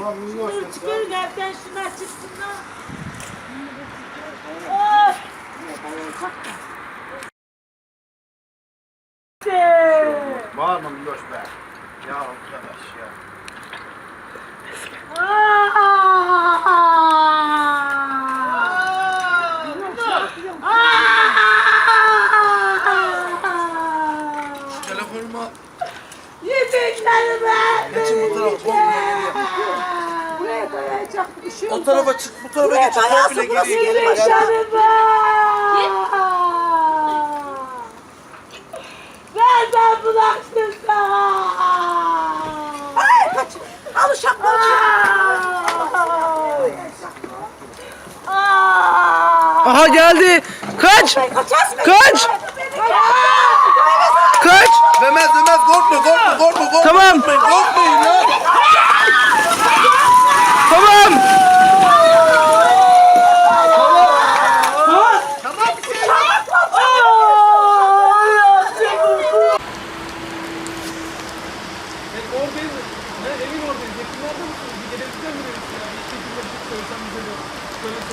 Ya. çıkarın evden şunlar çıksınlar. Of! Bağırma minnoş be. Ya arkadaş ya. Telefonuma Bir şey O tarafa çık bu tarafa geçin komple geriye geriye. Gel. Yediklerime! Nereden bulaştın sen? Ay kaç! Al uşakları! Aha geldi. Kaç. Kaç. Kaç. Demez demez korkma korkma korkma korkma. Tamam. Korkmayın, Korkmayın ya. Tamam. Oradayız. Ne evin oradayız. Yakınlarda mısınız? Bir gelebilir misiniz? Ya bir şekilde bir şey söylesem bize de.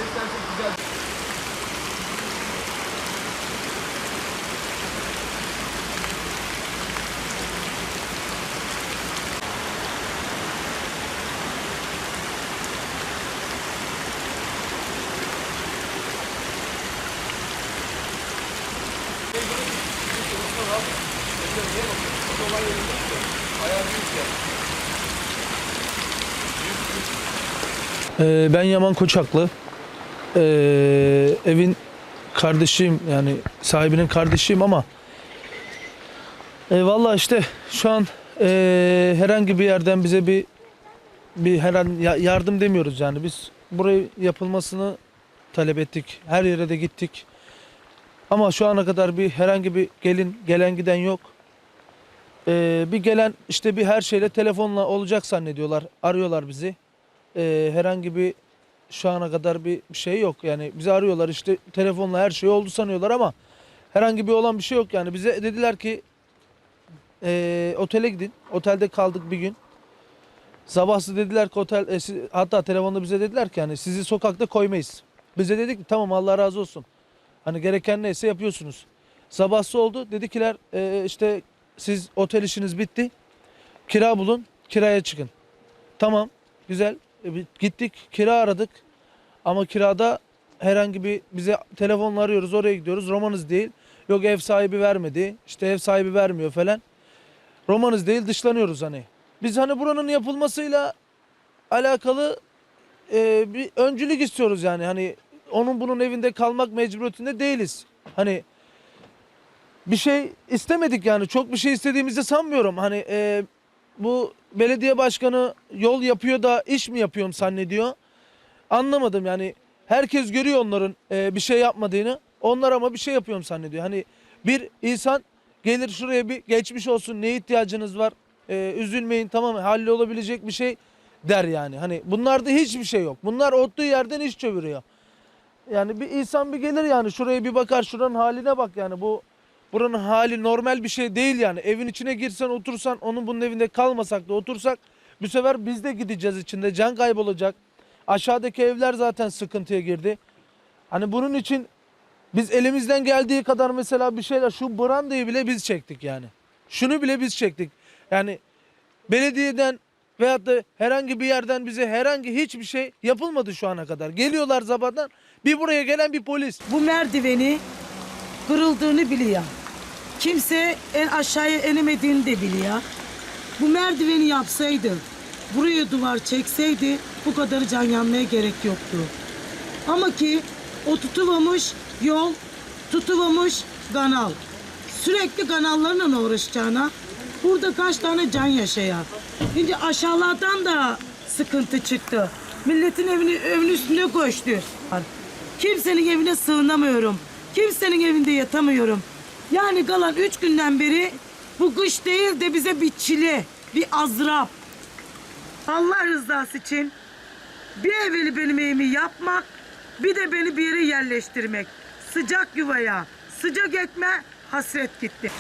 Sesler çok güzel. Ben Yaman Koçaklı. Ee, evin kardeşiyim yani sahibinin kardeşiyim ama e, valla işte şu an e, herhangi bir yerden bize bir bir her an ya- yardım demiyoruz yani biz burayı yapılmasını talep ettik. Her yere de gittik. Ama şu ana kadar bir herhangi bir gelin gelen giden yok. Ee, bir gelen işte bir her şeyle telefonla olacak zannediyorlar. Arıyorlar bizi. Ee, herhangi bir şu ana kadar bir şey yok. Yani bizi arıyorlar işte telefonla her şey oldu sanıyorlar ama herhangi bir olan bir şey yok. Yani bize dediler ki ee, otele gidin. Otelde kaldık bir gün. Sabahsı dediler ki otel e, siz- hatta telefonda bize dediler ki hani sizi sokakta koymayız. Bize dedik ki tamam Allah razı olsun. Hani gereken neyse yapıyorsunuz. Sabahsı oldu. Dedikiler e, işte siz otel işiniz bitti. Kira bulun. Kiraya çıkın. Tamam. Güzel. E, gittik. Kira aradık. Ama kirada herhangi bir bize telefonla arıyoruz. Oraya gidiyoruz. Romanız değil. Yok ev sahibi vermedi. İşte ev sahibi vermiyor falan. Romanız değil dışlanıyoruz hani. Biz hani buranın yapılmasıyla alakalı e, bir öncülük istiyoruz yani. Hani onun bunun evinde kalmak mecburiyetinde değiliz. Hani bir şey istemedik yani. Çok bir şey istediğimizi sanmıyorum. Hani e, bu belediye başkanı yol yapıyor da iş mi yapıyorum zannediyor. Anlamadım yani. Herkes görüyor onların e, bir şey yapmadığını. Onlar ama bir şey yapıyorum zannediyor. Hani bir insan gelir şuraya bir geçmiş olsun ne ihtiyacınız var e, üzülmeyin tamam hallolabilecek bir şey der yani. Hani bunlarda hiçbir şey yok. Bunlar ottuğu yerden iş çeviriyor. Yani bir insan bir gelir yani şuraya bir bakar şuranın haline bak yani bu buranın hali normal bir şey değil yani. Evin içine girsen otursan onun bunun evinde kalmasak da otursak bu sefer biz de gideceğiz içinde can kaybolacak. Aşağıdaki evler zaten sıkıntıya girdi. Hani bunun için biz elimizden geldiği kadar mesela bir şeyler şu brandayı bile biz çektik yani. Şunu bile biz çektik. Yani belediyeden veyahut da herhangi bir yerden bize herhangi hiçbir şey yapılmadı şu ana kadar. Geliyorlar sabahtan bir buraya gelen bir polis. bu merdiveni kırıldığını biliyor. Kimse en aşağıya inemediğini de biliyor. Bu merdiveni yapsaydı, buraya duvar çekseydi bu kadar can yanmaya gerek yoktu. Ama ki o tutuvamış yol, tutuvamış kanal. Sürekli kanallarla uğraşacağına burada kaç tane can yaşayan. Şimdi aşağılardan da sıkıntı çıktı. Milletin evini evin üstüne koştu. Kimsenin evine sığınamıyorum. Kimsenin evinde yatamıyorum. Yani kalan üç günden beri bu kış değil de bize bir çile, bir azrap. Allah rızası için bir evveli benim evimi yapmak, bir de beni bir yere yerleştirmek. Sıcak yuvaya, sıcak etme, hasret gitti.